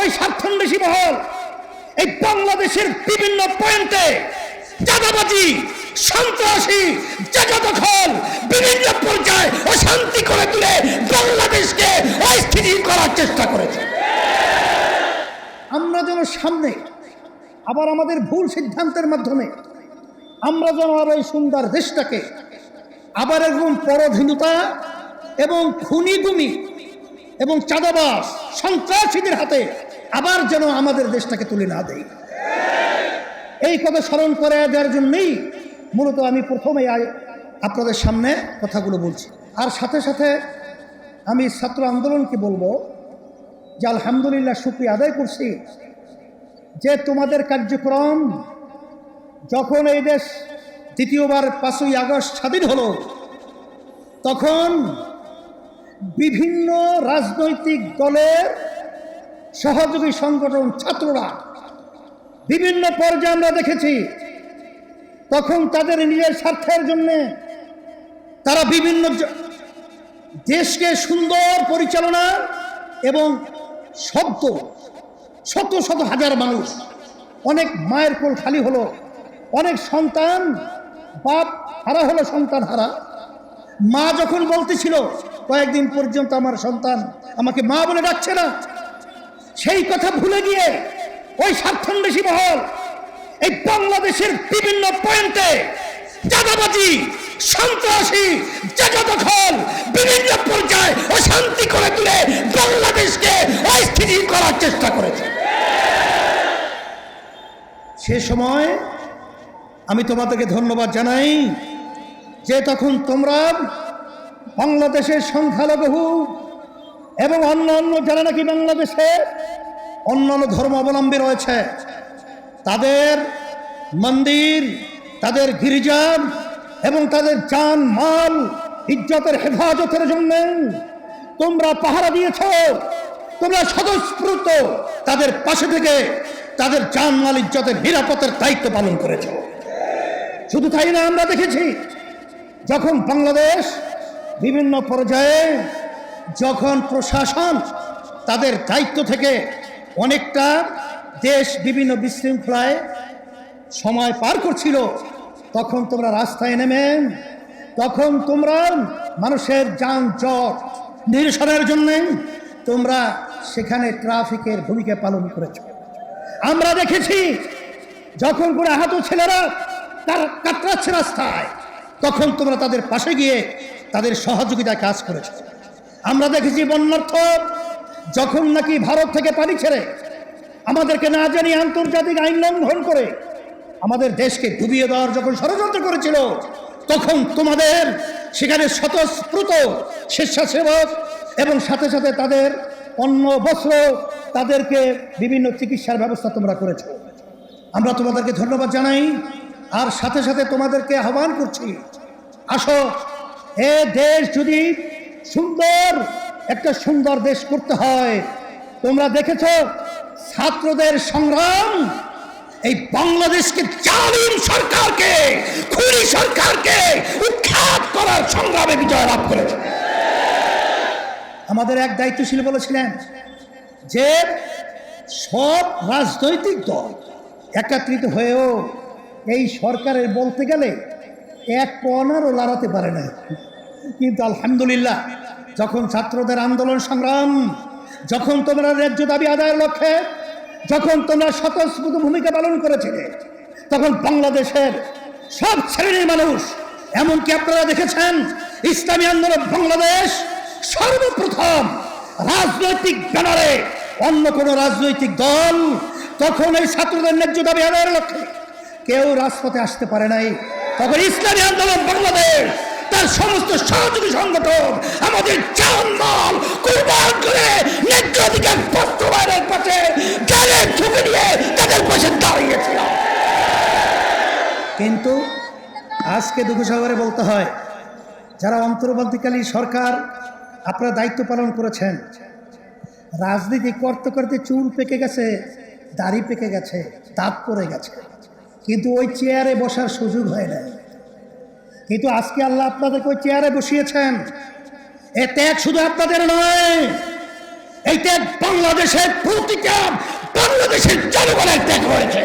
ওই স্বার্থন্বেষী মহল, এই বাংলাদেশের বিভিন্ন পয়েন্টে চাঁদাবাজি, সন্ত্রাসী জায়গা দখল বিভিন্ন পর্যায়ে অশান্তি করে তুলে বাংলাদেশকে অস্থিতি করার চেষ্টা করেছে। আমরা যেন সামনে, আবার আমাদের ভুল সিদ্ধান্তের মাধ্যমে, আমরা যেন আবার এই সুন্দর দেশটাকে আবার এরকম পরধীনতা এবং খুনিগুমি এবং চাঁদাবাস সন্ত্রাসীদের হাতে আবার যেন আমাদের দেশটাকে তুলে না দেয়। এই কথা স্মরণ করে দেওয়ার জন্যই মূলত আমি প্রথমে আপনাদের সামনে কথাগুলো বলছি। আর সাথে সাথে আমি ছাত্র আন্দোলনকে বলব যে আলহামদুলিল্লাহ শুক্রিয়া আদায় করছি যে তোমাদের কার্যক্রম যখন এই দেশ দ্বিতীয়বার পাঁচই আগস্ট স্বাধীন হলো, তখন বিভিন্ন রাজনৈতিক দলের সহযোগী সংগঠন ছাত্ররা, বিভিন্ন পর্যায়ে আমরা দেখেছি, তখন তাদের নিজের স্বার্থের জন্য তারা বিভিন্ন দেশকে সুন্দর পরিচালনা এবং শব্দ শত শত হাজার মানুষ, অনেক মায়ের কোল খালি হলো, অনেক সন্তান, বাপ হারা হলো সন্তান হারা। মা যখন বলতেছিল, কয়েকদিন পর্যন্ত আমার সন্তান আমাকে মা বলে ডাকছে না। সেই কথা ভুলে গিয়ে ওই স্বার্থন্বেষী মহল, এই বাংলাদেশের বিভিন্ন পয়েন্টে চাঁদাবাজি, সন্ত্রাসী জায়গা দখল বিভিন্ন পর্যায়ে অশান্তি করে তুলে বাংলাদেশকে অস্থিতি করার চেষ্টা করেছে। সে সময় আমি তোমাদেরকে ধন্যবাদ জানাই যে তখন তোমরা বাংলাদেশের সংখ্যালঘু এবং অন্য অন্য যারা নাকি বাংলাদেশে অন্যান্য ধর্ম অবলম্বী রয়েছে, তাদের মন্দির, তাদের গির্জা এবং তাদের যান মাল ইজ্জতের হেফাজতের জন্য তোমরা পাহারা দিয়েছ, তোমরা স্বতঃস্ফূর্ত তাদের পাশে থেকে তাদের যান মাল ইজ্জতের নিরাপত্তার দায়িত্ব পালন করেছ। শুধু তাই না, আমরা দেখেছি যখন বাংলাদেশ বিভিন্ন পর্যায়ে যখন প্রশাসন তাদের দায়িত্ব থেকে অনেকটা দেশ বিভিন্ন বিশৃঙ্খলায় সময় পার করছিল, তখন তোমরা রাস্তায় নেমে তখন তোমরা মানুষের যানজট নিরসনের জন্য তোমরা সেখানে ট্রাফিকের ভূমিকা পালন করেছ। আমরা দেখেছি, যখন কোনো আহত ছেলেরা তার কাতরাচ্ছে রাস্তায়, তখন তোমরা তাদের পাশে গিয়ে তাদের সহযোগিতায় কাজ করেছ। আমরা দেখেছি বন্যার্থ, যখন নাকি ভারত থেকে পানি ছেড়ে আমাদেরকে না জানিয়ে আন্তর্জাতিক আইন লঙ্ঘন করে আমাদের দেশকে ডুবিয়ে দেওয়ার যখন ষড়যন্ত্র করেছিল, তখন তোমাদের সেখানে স্বতঃস্ফূর্ত স্বেচ্ছাসেবক এবং সাথে সাথে তাদের অন্ন, বস্ত্র, তাদেরকে বিভিন্ন চিকিৎসার ব্যবস্থা তোমরা করেছ। আমরা তোমাদেরকে ধন্যবাদ জানাই, আর সাথে সাথে তোমাদেরকে আহ্বান করছি, আসো, এ দেশ যদি সুন্দর, একটা সুন্দর দেশ করতে হয়। তোমরা দেখেছ, ছাত্রদের সংগ্রাম? এই বাংলাদেশকে জালিম সরকারকে, খুনি সরকারকে উৎখাত করার সংগ্রামে বিজয় লাভ করেছে। আমাদের এক দায়িত্বশীল বলেছিলেন যে, সব রাজনৈতিক দল একত্রিত হয়েও এই সরকারের বলতে গেলে এক পনারও লড়াতে পারে না। কিন্তু আলহামদুলিল্লাহ, যখন ছাত্রদের আন্দোলন সংগ্রাম, যখন তোমরা ন্যায্য দাবি আদায়ের লক্ষ্যে, যখন তোমরা স্বতঃস্ফূর্ত ভূমিকা পালন করেছিলে, তখন বাংলাদেশের সব শ্রেণির মানুষ, এমনকি আপনারা দেখেছেন, ইসলামী আন্দোলন বাংলাদেশ সর্বপ্রথম রাজনৈতিক ব্যানারে অন্য কোনো রাজনৈতিক দল তখন এই ছাত্রদের ন্যায্য দাবি আদায়ের লক্ষ্যে কেউ রাজপথে আসতে পারে নাই। তখন ইসলামী আন্দোলন বাংলাদেশ তার সমস্ত সহযোগী সংগঠন, আমাদের জানমাল কুরবান করে বাস্তবায়নের গালের ঝুঁকে নিয়ে তাদের পাশে দাঁড়িয়েছিল। কিন্তু আজকে দুঃখ সাগরে বলতে হয়, যারা অন্তর্বর্তীকালী সরকার আপনারা দায়িত্ব পালন করেছেন, রাজনীতি করতে করতে চুল পেকে গেছে, দাড়ি পেকে গেছে, দাঁত পড়ে গেছে। কিন্তু ওই চেয়ারে বসার সুযোগ হয় না কিন্তু আজকে আল্লাহ আপনাদেরকে ওই চেয়ারে বসিয়েছেন। এ ত্যাগ শুধু আপনাদের নয়, এই ত্যাগ বাংলাদেশের প্রতিটা বাংলাদেশের জনগণের ত্যাগ হয়েছে।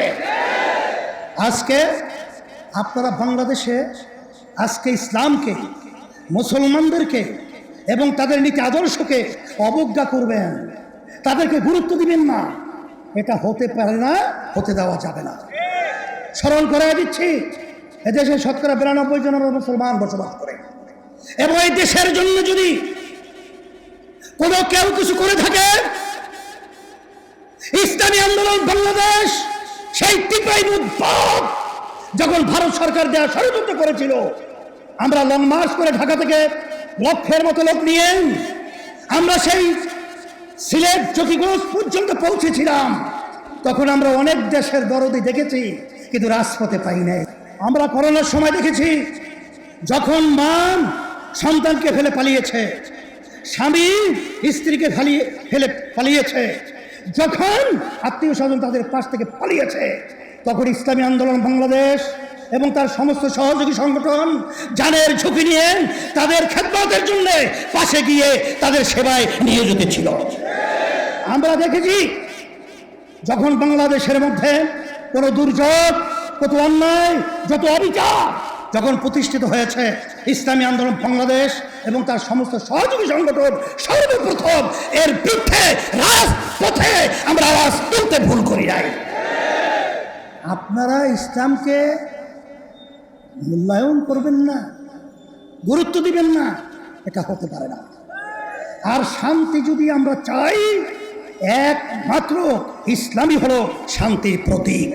আজকে আপনারা বাংলাদেশে আজকে ইসলামকে, মুসলমানদেরকে এবং তাদের নীতি আদর্শকে অবজ্ঞা করবেন। তাদেরকে গুরুত্ব দিবেন না। এটা হতে পারে না, হতে দেওয়া যাবে না। স্মরণ করে দিচ্ছি এদেশে শতকরা বিরানব্বই জনের মুসলমান বসবাস করে। এবং এই দেশের জন্য যদি কোনো কেউ কিছু করে থাকে, ইসলামী আন্দোলন বাংলাদেশ, সেই টিপাই উদ্ভব যখন ভারত সরকার দেওয়া ষড়যন্ত্র করেছিল, আমরা লং মার্চ করে ঢাকা থেকে লক্ষের মতো লোক নিয়ে আমরা সেই সিলেট চকিগঞ্জ পর্যন্ত পৌঁছেছিলাম। তখন আমরা অনেক দেশের দরদি দেখেছি, কিন্তু রাজপথে পাই নাই। আমরা করোনার সময় দেখেছি, যখন মা সন্তানকে ফেলে পালিয়েছে, স্বামী স্ত্রীকে ফালিয়ে, ফেলে পালিয়েছে, যখন আত্মীয় স্বজন তাদের পাশ থেকে পালিয়েছে, তখন ইসলামী আন্দোলন বাংলাদেশ এবং তার সমস্ত সহযোগী সংগঠন জানের ঝুঁকি নিয়ে তাদের খেদমতের জন্য পাশে গিয়ে তাদের সেবায় নিয়োজিত ছিল। আমরা দেখেছি, যখন বাংলাদেশের মধ্যে কোনো দুর্যোগ কত অন্যায়, যত অবিচার যখন প্রতিষ্ঠিত হয়েছে, ইসলামী আন্দোলন বাংলাদেশ এবং তার সমস্ত সহযোগী সংগঠন সর্বপ্রথম এর বিরুদ্ধে রাজপথে আমরা আওয়াজ তুলতে ভুল করি নাই। আপনারা ইসলামকে মূল্যায়ন করবেন না, গুরুত্ব দিবেন না, এটা হতে পারে না। আর শান্তি যদি আমরা চাই, একমাত্র ইসলামই হলো শান্তির প্রতীক।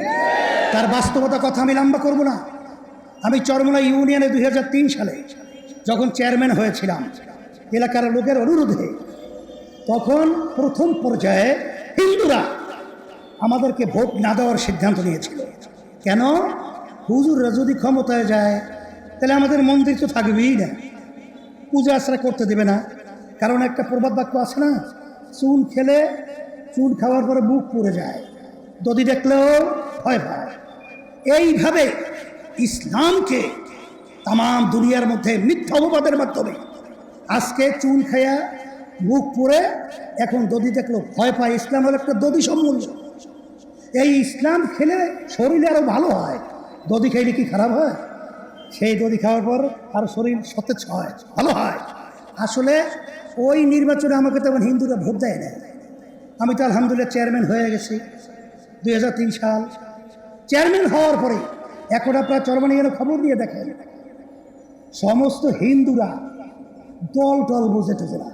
তার বাস্তবতা কথা আমি লম্বা করব না। আমি চরমনা ইউনিয়নে দুই হাজার তিন সালে যখন চেয়ারম্যান হয়েছিলাম, এলাকার লোকের অনুরোধে তখন প্রথম পর্যায়ে হিন্দুরা আমাদেরকে ভোট না দেওয়ার সিদ্ধান্ত নিয়েছিল। কেন? হুজুররা যদি ক্ষমতায় যায়, তাহলে আমাদের মন্দির তো থাকবেই না। পূজা আশ্রা করতে দেবে না। কারণ একটা প্রবাদ বাক্য আছে না, চুন খেলে চুন খাওয়ার পরে বুক পুড়ে যায়। দদি দেখলেও ভয় পায়। এইভাবে ইসলামকে তাম দুনিয়ার মধ্যে মিথ্যা অপবাদের মাধ্যমে আজকে চুল খাইয়া মুখ পুড়ে এখন দদি দেখল, ভয় পায়। ইসলাম হলো একটা দদি সম্মূল্য এই ইসলাম খেলে শরীরে আরও ভালো হয়। দদি খাইলে কি খারাপ হয়? সেই দদি খাওয়ার পর আর শরীর সতেজ হয়, ভালো হয়। আসলে ওই নির্বাচনে আমাকে তেমন হিন্দুরা ভোট দেয় না আমি তো আলহামদুলিল্লাহ চেয়ারম্যান হয়ে গেছি। দুই হাজার তিন সাল চেয়ারম্যান হওয়ার পরে এখন আপনার গেলে খবর দিয়ে দেখেন, সমস্ত হিন্দুরা দল টল বুঝে টুঝে না।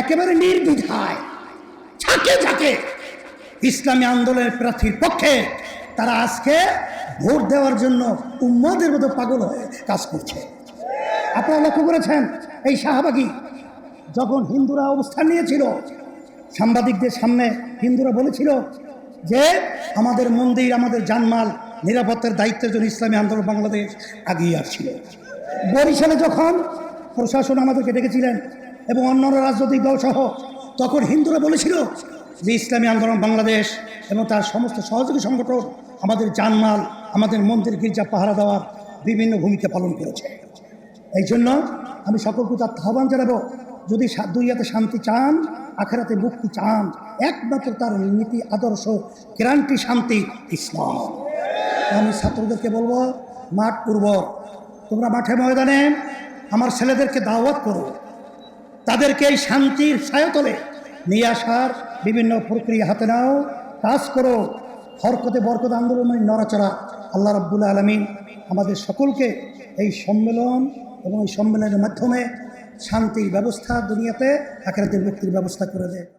একেবারে নির্বিধায় ঝাঁকে ঝাঁকে ইসলামী আন্দোলনের প্রার্থীর পক্ষে তারা আজকে ভোট দেওয়ার জন্য উম্মাদের মতো পাগল হয়ে কাজ করছে। আপনারা লক্ষ্য করেছেন, এই শাহবাগী যখন হিন্দুরা অবস্থান নিয়েছিল, সাংবাদিকদের সামনে হিন্দুরা বলেছিল যে আমাদের মন্দির, আমাদের জানমাল নিরাপত্তার দায়িত্বের জন্য ইসলামী আন্দোলন বাংলাদেশ আগিয়ে আসছিল। বরিশালে যখন প্রশাসন আমাদেরকে ডেকেছিলেন এবং অন্যান্য রাজনৈতিক দল সহ তখন হিন্দুরা বলেছিল যে ইসলামী আন্দোলন বাংলাদেশ এবং তার সমস্ত সহযোগী সংগঠন আমাদের জানমাল, আমাদের মন্দির, গির্জা, পাহারা দেওয়ার বিভিন্ন ভূমিকা পালন করেছে। এই জন্য আমি সকলকে তার আহ্বান জানাব, যদি দুই হাতে শান্তি চান আখেরাতে মুক্তি চান একমাত্র তার নীতি, আদর্শ, গ্যারান্টি, শান্তি, ইসলাম। আমি ছাত্রদেরকে বলব, মাঠ উর্বর। তোমরা মাঠে ময়দানে আমার ছেলেদেরকে দাওয়াত করো। তাদেরকে এই শান্তির ছায়াতলে নিয়ে আসার বিভিন্ন প্রক্রিয়া হাতে নাও। কাজ করো। হরকতে বরকত আন্দোলনের নড়াচড়া। আল্লাহ রাব্বুল আলমিন আমাদের সকলকে এই সম্মেলন এবং এই সম্মেলনের মাধ্যমে শান্তির ব্যবস্থা দুনিয়াতে আখেরাতের মুক্তির ব্যবস্থা করে দেয়।